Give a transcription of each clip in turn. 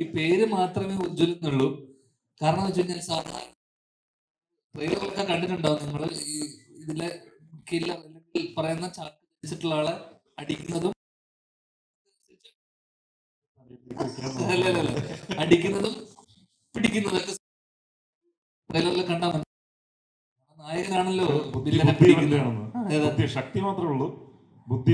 ഈ പേര് മാത്രമേ ഉജ്ജ്വലുന്നുള്ളൂ കാരണം വെച്ച് കഴിഞ്ഞാൽ സാധാരണ ട്രെയിലറൊക്കെ കണ്ടിട്ടുണ്ടാവും നിങ്ങൾ ഈ ഇതിലെ കില്ലർ അല്ലെങ്കിൽ പറയുന്ന ചാക്ക് വെച്ചിട്ടുള്ള ആളെ അടിക്കുന്നതും. അടിക്കുന്നതും പിടിക്കുന്നതൊക്കെ ട്രെയിലറിൽ കണ്ടാൽ മതി. നായകനാണല്ലോ ശക്തി മാത്രമേ ഉള്ളൂ. ബുദ്ധി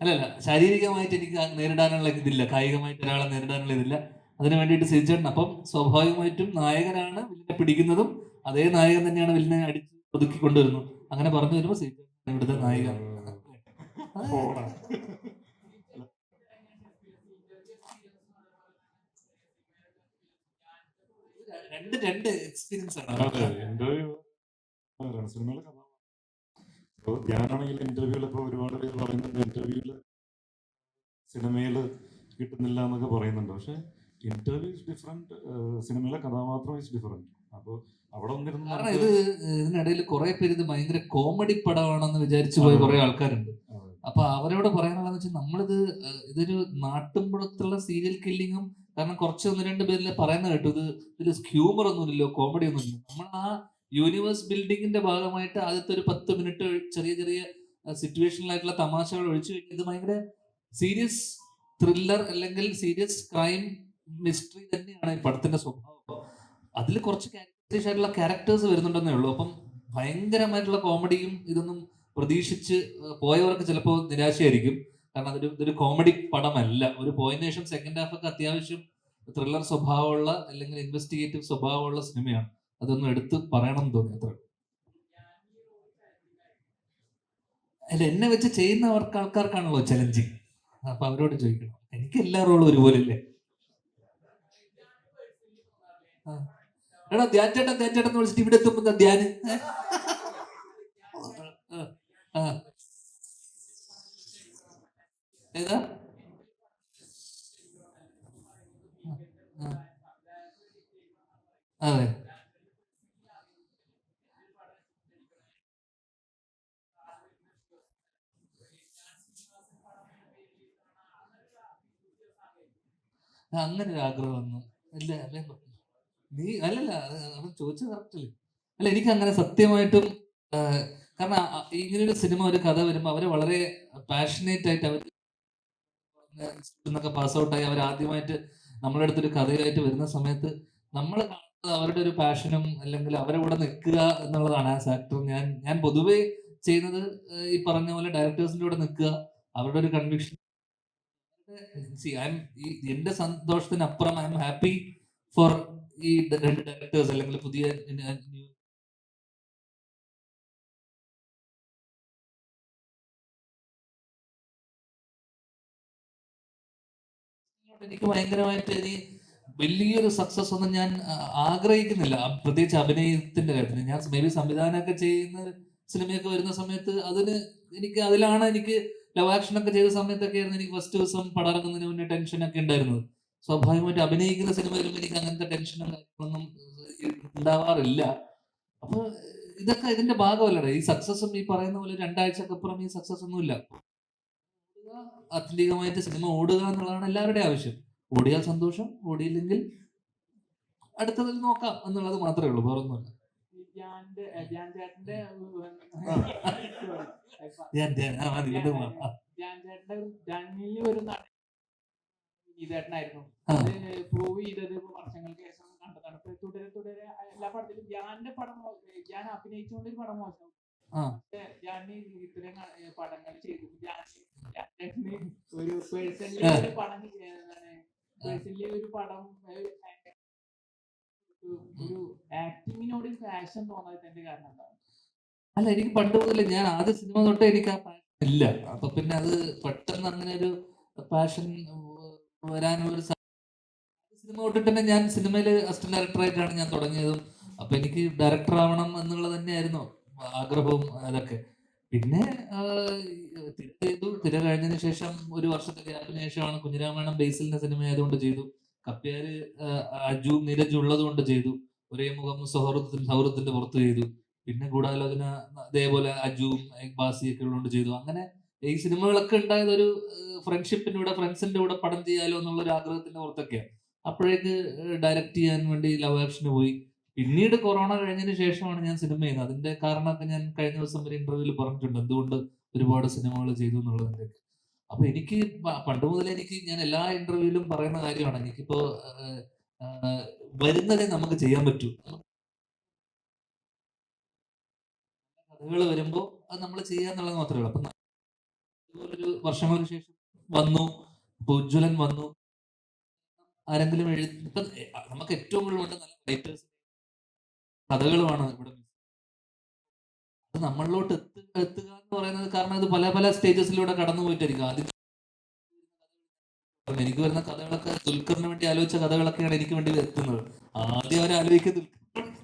അല്ലല്ല ശാരീരികമായിട്ട് എനിക്ക് നേരിടാനുള്ള ഇതില്ല. കായികമായിട്ട് ഒരാളെ നേരിടാനുള്ള ഇതില്ല. അതിന് വേണ്ടിയിട്ട് സിരിച്ചേട്ടൻ അപ്പം സ്വാഭാവികമായിട്ടും നായകനാണ് വില്ലനെ പിടിക്കുന്നതും അതേ നായകൻ തന്നെയാണ് വില്ലനെ അടിച്ച് ഒതുക്കി കൊണ്ടുവരുന്നത് അങ്ങനെ പറഞ്ഞു വരുമ്പോൾ സിരിച്ചേട്ടൻ ഇവിടുത്തെ. പോടാ. രണ്ട് രണ്ട് എക്സ്പീരിയൻസ് ആണ് സിനിമയിലെ കഥ ഇപ്പൊ ഞാനാണെങ്കിൽ ഇന്റർവ്യൂവിൽ ഒരുപാട് പേര് പറയുന്നുണ്ട് ഇന്റർവ്യൂൽ സിനിമയിൽ കിട്ടുന്നില്ല എന്നൊക്കെ പറയുന്നുണ്ട് പക്ഷെ ഇന്റർവ്യൂ ഇസ് ഡിഫറെന്റ് സിനിമയിലെ കഥാപാത്രം ഇസ് ഡിഫറെന്റ് അപ്പോൾ അവിടെ വന്നിരുന്ന കാരണം ഇത് ഇതിനിടയിൽ കുറെ പേര് ഇത് ഭയങ്കര കോമഡി പടമാണെന്ന് വിചാരിച്ചു പോയ. കുറെ ആൾക്കാരുണ്ട്. അപ്പൊ അവരോട് പറയാനുള്ളതെന്ന് വെച്ചാൽ നമ്മളിത് ഇതൊരു നാട്ടുമ്പുറത്തുള്ള സീരിയൽ കില്ലിങ്ങും കാരണം കുറച്ച് ഒന്ന് രണ്ട് പേരിൽ പറയുന്ന കേട്ടു ഇത് ഇതിൽ ഹ്യൂമർ ഒന്നുമില്ലല്ലോ കോമഡി ഒന്നും ഒന്നുമില്ല നമ്മൾ ആ യൂണിവേഴ്സ് ബിൽഡിങ്ങിന്റെ ഭാഗമായിട്ട് ആദ്യത്തെ ഒരു പത്ത് മിനിറ്റ് ചെറിയ ചെറിയ സിറ്റുവേഷനിലായിട്ടുള്ള തമാശകൾ ഒഴിച്ചു ഇത് ഭയങ്കര സീരിയസ് ത്രില്ലർ അല്ലെങ്കിൽ സീരിയസ് ക്രൈം മിസ്റ്ററി തന്നെയാണ് ഈ പടത്തിന്റെ സ്വഭാവം. അതിൽ കുറച്ച് ആയിട്ടുള്ള ക്യാരക്ടേഴ്സ് വരുന്നുണ്ടെന്നേ ഉള്ളൂ. അപ്പം ഭയങ്കരമായിട്ടുള്ള കോമഡിയും ഇതൊന്നും പ്രതീക്ഷിച്ച് പോയവർക്ക് ചിലപ്പോൾ നിരാശയായിരിക്കും. കാരണം അതൊരു ഇതൊരു കോമഡി പടമല്ല. ഒരു പോയിന്റ് ശേഷം സെക്കൻഡ് ഹാഫ് ഒക്കെ അത്യാവശ്യം ത്രില്ലർ സ്വഭാവമുള്ള അല്ലെങ്കിൽ ഇൻവെസ്റ്റിഗേറ്റീവ് സ്വഭാവമുള്ള സിനിമയാണ്. അതൊന്നും എടുത്ത് പറയണം തോന്നി അത്ര അല്ല എന്നെ വെച്ച് ചെയ്യുന്നവർക്ക് ആൾക്കാർക്കാണല്ലോ ചലഞ്ചിങ് അപ്പൊ അവരോട് ചോദിക്കണം. എനിക്ക് എല്ലാ റോളും ഒരുപോലെ അല്ലേ. എടാ ധ്യാൻ ചേട്ടൻ വിളിച്ചിട്ട് ഇവിടെ എത്തുമ്പോ ധ്യാന്. ഏതാ. അതെ അങ്ങനെ ഒരു ആഗ്രഹം വന്നു. അല്ലേ? അല്ല? നീ അല്ലല്ല അവൻ ചോദിച്ചത് കറക്റ്റല്ലേ അല്ല? എനിക്ക് അങ്ങനെ സത്യമായിട്ടും കാരണം ആ- ആ- ഇങ്ങനെ ഒരു സിനിമ ഒരു കഥ വരുമ്പോൾ അവരെ വളരെ പാഷനേറ്റ് ആയിട്ട് അവർ പാസ് ഔട്ടായി അവർ ആദ്യമായിട്ട് നമ്മുടെ അടുത്തൊരു കഥയായിട്ട് വരുന്ന സമയത്ത് നമ്മൾ കാണുന്നത് അവരുടെ ഒരു പാഷനും അല്ലെങ്കിൽ അവരെ കൂടെ നിൽക്കുക എന്നുള്ളതാണ് ആസ് ആക്ടർ ഞാൻ ഞാൻ പൊതുവേ ചെയ്യുന്നത് ഈ പറഞ്ഞ പോലെ ഡയറക്ടേഴ്സിന്റെ കൂടെ നിൽക്കുക അവരുടെ ഒരു കൺവിക്ഷൻ എന്റെ സന്തോഷത്തിനപ്പുറം ഐ എം ഹാപ്പി ഫോർ ഈ രണ്ട് ഡയറക്ടേഴ്സ് അല്ലെങ്കിൽ പുതിയ എനിക്ക് ഭയങ്കരമായിട്ട് ഇനി വലിയൊരു സക്സസ് ഒന്നും ഞാൻ ആഗ്രഹിക്കുന്നില്ല. പ്രത്യേകിച്ച് അഭിനയത്തിന്റെ കാര്യത്തിൽ ഞാൻ മേ ബി സംവിധാനമൊക്കെ ചെയ്യുന്ന സിനിമയൊക്കെ വരുന്ന സമയത്ത് അതിന് എനിക്ക് അതിലാണ് എനിക്ക് ലവ് ആക്ഷൻ ഒക്കെ ചെയ്ത സമയത്തൊക്കെ ആയിരുന്നു എനിക്ക് ഫസ്റ്റ് ദിവസം പടം ഇറങ്ങുന്നതിന് മുന്നേ ടെൻഷൻ ഒക്കെ ഉണ്ടായിരുന്നത്. സ്വാഭാവികമായിട്ട് അഭിനയിക്കുന്ന സിനിമ വരുമ്പോൾ എനിക്ക് അങ്ങനത്തെ ടെൻഷനും കാര്യങ്ങളൊന്നും ഉണ്ടാവാറില്ല. അപ്പൊ ഇതൊക്കെ ഇതിന്റെ ഭാഗമല്ലേ ഈ സക്സസും ഈ പറയുന്ന പോലെ രണ്ടാഴ്ചക്കപ്പുറം ഈ സക്സസ് ഒന്നുമില്ല. ഇല്ല ആത്യന്തികമായിട്ട് സിനിമ ഓടുക എന്നുള്ളതാണ് എല്ലാവരുടെയും ആവശ്യം. ഓടിയാൽ സന്തോഷം ഓടിയില്ലെങ്കിൽ അടുത്തതിൽ നോക്കാം എന്നുള്ളത് മാത്രമേ ഉള്ളൂ വേറെ ഒന്നുമില്ല ഞാൻ ചേട്ടന്റെ ധ്യാനിൽ ഒരു അത് പ്രൂവ് ചെയ്തത് വർഷങ്ങൾക്ക് ശേഷം കണ്ടതാണ്. തുടരെ തുടരെ എല്ലാ പടത്തിലും ധ്യാന്റെ പടം ഞാൻ അഭിനയിച്ചുകൊണ്ട് ഒരു പടം മോശം. ധ്യാൻ ഇത്രയും പടങ്ങൾ ചെയ്തു. ഒരു പേഴ്സണലി. ഒരു പടം പേഴ്സണലി ഒരു പടം ഒരു- ഒരു ആക്ടിങ്ങിനോട് ഫാഷൻ തോന്നാത്തതിന്റെ കാരണം എന്താണ്? അല്ല എനിക്ക് പണ്ട് മുതൽ ഞാൻ ആദ്യ സിനിമ തൊട്ടേ എനിക്ക് ആ പാഷൻ ഇല്ല. അപ്പൊ പിന്നെ അത് പെട്ടെന്ന് അങ്ങനെ ഒരു പാഷൻ സാ- സിനിമ തൊട്ടിട്ട് ഞാൻ സിനിമയിൽ അസിസ്റ്റന്റ് ഡയറക്ടറായിട്ടാണ് ഞാൻ തുടങ്ങിയതും. അപ്പൊ എനിക്ക് ഡയറക്ടർ ആവണം എന്നുള്ളത് തന്നെയായിരുന്നു ആഗ്രഹവും അതൊക്കെ. പിന്നെ തിര ചെയ്തു. തിര കഴിഞ്ഞതിന് ശേഷം ഒരു വർഷത്തെ ഗ്യാപ്പിന് ശേഷമാണ് കുഞ്ഞിരാമായണം ബേസിലിന്റെ സിനിമ ആയതുകൊണ്ട് ചെയ്തു. കപ്പ്യാര് അജു നീരജ് ഉള്ളതുകൊണ്ട് ചെയ്തു. ഒരേ മുഖം സൗഹൃദത്തിന്റെ സൗഹൃദത്തിന്റെ പുറത്ത് ചെയ്തു. പിന്നെ ഗൂഢാലോചന അതേപോലെ അജുവും ബാസിയൊക്കെ ഉള്ളതുകൊണ്ട് ചെയ്തു. അങ്ങനെ ഈ സിനിമകളൊക്കെ ഉണ്ടായത് ഒരു ഫ്രണ്ട്ഷിപ്പിന്റെ കൂടെ ഫ്രണ്ട്സിന്റെ കൂടെ പടം ചെയ്യാലോ എന്നുള്ള ഒരു ആഗ്രഹത്തിന്റെ പുറത്തൊക്കെയാണ് അപ്പോഴേക്ക് ഡയറക്റ്റ് ചെയ്യാൻ വേണ്ടി ലവ് ആക്ഷന് പോയി. പിന്നീട് കൊറോണ കഴിഞ്ഞതിന് ശേഷമാണ് ഞാൻ സിനിമ ചെയ്യുന്നത്. അതിന്റെ കാരണമൊക്കെ ഞാൻ കഴിഞ്ഞ ദിവസം ഒരു ഇന്റർവ്യൂവിൽ പറഞ്ഞിട്ടുണ്ട്. എന്തുകൊണ്ട് ഒരുപാട് സിനിമകൾ ചെയ്തു എന്നുള്ളതിന്റെ അപ്പൊ എനിക്ക് പണ്ട് മുതലേ എനിക്ക് ഞാൻ എല്ലാ ഇന്റർവ്യൂവിലും പറയുന്ന കാര്യമാണ്. എനിക്കിപ്പോ വരുന്നതേ നമുക്ക് ചെയ്യാൻ പറ്റൂ. കഥകൾ വരുമ്പോൾ അത് നമ്മൾ ചെയ്യാന്നുള്ളത് മാത്രമേ ഉള്ളൂ. അപ്പൊ ഒരു വർഷങ്ങൾക്ക് ശേഷം വന്നു ഉജ്ജ്വലൻ വന്നു. ആരെങ്കിലും എഴുതി നമുക്ക് ഏറ്റവും കൂടുതൽ വേണ്ട നല്ല റൈറ്റേഴ്സ് കഥകളുമാണ് ഇവിടെ അത് നമ്മളിലോട്ട് എത്തുക എത്തുക എന്ന് പറയുന്നത് കാരണം ഇത് പല പല സ്റ്റേജസിലൂടെ കടന്നു പോയിട്ടായിരിക്കും ആദ്യം എനിക്ക് വരുന്ന കഥകളൊക്കെ ദുൽഖറിന് വേണ്ടി ആലോചിച്ച കഥകളൊക്കെയാണ് എനിക്ക് വേണ്ടി എത്തുന്നത്. ആദ്യം അവർ ആലോചിക്കുക